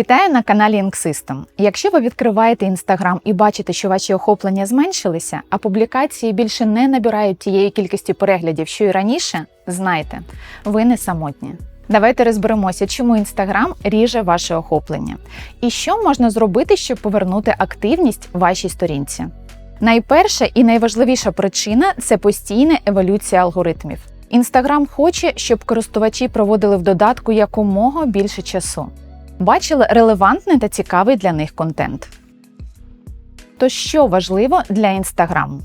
Вітаю на каналі Inksystem. Якщо ви відкриваєте Instagram і бачите, що ваші охоплення зменшилися, а публікації більше не набирають тієї кількості переглядів, що й раніше, знайте, ви не самотні. Давайте розберемося, чому Instagram ріже ваше охоплення, і що можна зробити, щоб повернути активність вашій сторінці. Найперша і найважливіша причина це постійна еволюція алгоритмів. Інстаграм хоче, щоб користувачі проводили в додатку якомога більше часу, бачили релевантний та цікавий для них контент. То що важливо для Інстаграм?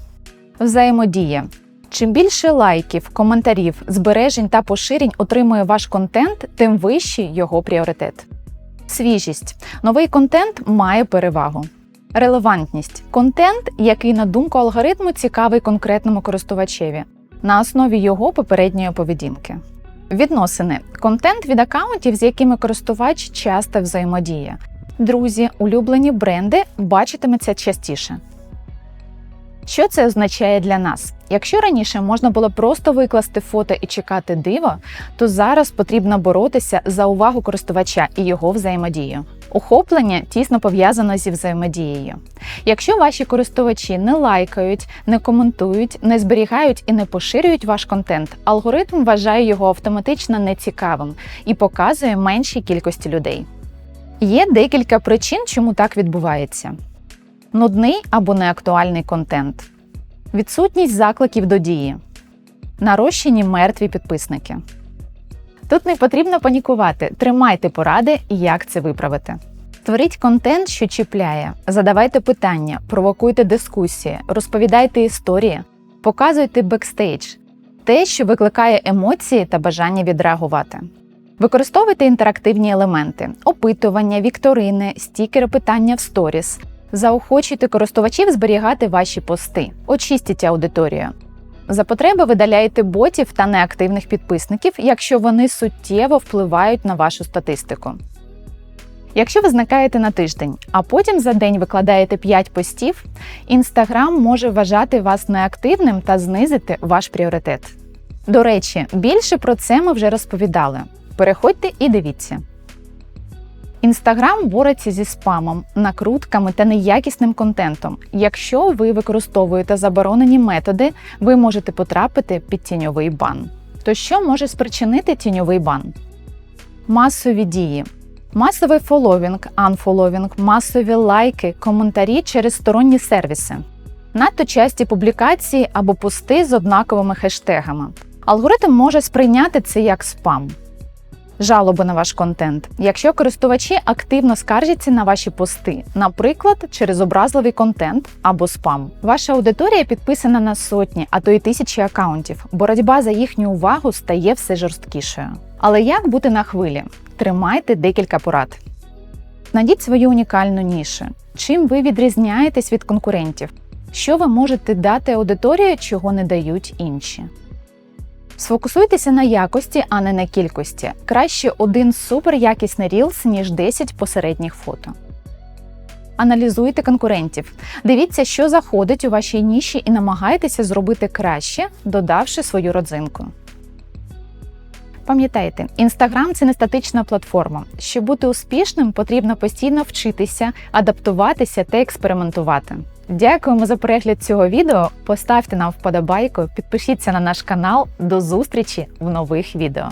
Взаємодія. Чим більше лайків, коментарів, збережень та поширень отримує ваш контент, тим вищий його пріоритет. Свіжість. Новий контент має перевагу. Релевантність контент, який, на думку алгоритму, цікавий конкретному користувачеві на основі його попередньої поведінки. Відносини контент від акаунтів, з якими користувач часто взаємодіє. Друзі, улюблені бренди бачитиметься частіше. Що це означає для нас? Якщо раніше можна було просто викласти фото і чекати диво, то зараз потрібно боротися за увагу користувача і його взаємодію. Охоплення тісно пов'язано зі взаємодією. Якщо ваші користувачі не лайкають, не коментують, не зберігають і не поширюють ваш контент, алгоритм вважає його автоматично нецікавим і показує меншій кількості людей. Є декілька причин, чому так відбувається нудний або неактуальний контент, відсутність закликів до дії, нарощені мертві підписники. Тут не потрібно панікувати, тримайте поради, як це виправити. Створіть контент, що чіпляє, задавайте питання, провокуйте дискусії, розповідайте історії, показуйте бекстейдж, те, що викликає емоції та бажання відреагувати. Використовуйте інтерактивні елементи, опитування, вікторини, стікери питання в сторіс. Заохочуйте користувачів зберігати ваші пости, очистіть аудиторію. За потреби видаляйте ботів та неактивних підписників, якщо вони суттєво впливають на вашу статистику. Якщо ви зникаєте на тиждень, а потім за день викладаєте 5 постів, Instagram може вважати вас неактивним та знизити ваш пріоритет. До речі, більше про це ми вже розповідали. Переходьте і дивіться. Інстаграм бореться зі спамом, накрутками та неякісним контентом. Якщо ви використовуєте заборонені методи, ви можете потрапити під тіньовий бан. То що може спричинити тіньовий бан? Масові дії. Масовий фоловінг, анфоловінг, масові лайки, коментарі через сторонні сервіси, надто часті публікації або пости з однаковими хештегами. Алгоритм може сприйняти це як спам. Жалоби на ваш контент. Якщо користувачі активно скаржаться на ваші пости, наприклад, через образливий контент або спам, ваша аудиторія підписана на сотні, а то й тисячі акаунтів. Боротьба за їхню увагу стає все жорсткішою. Але як бути на хвилі? Тримайте декілька порад. Знайдіть свою унікальну нішу. Чим ви відрізняєтесь від конкурентів? Що ви можете дати аудиторії, чого не дають інші? Сфокусуйтеся на якості, а не на кількості. Краще один суперякісний рілс, ніж 10 посередніх фото. Аналізуйте конкурентів. Дивіться, що заходить у вашій ніші, і намагайтеся зробити краще, додавши свою родзинку. Пам'ятайте, Інстаграм це не статична платформа. Щоб бути успішним, потрібно постійно вчитися, адаптуватися та експериментувати. Дякуємо за перегляд цього відео. Поставте нам вподобайку, підпишіться на наш канал. До зустрічі в нових відео.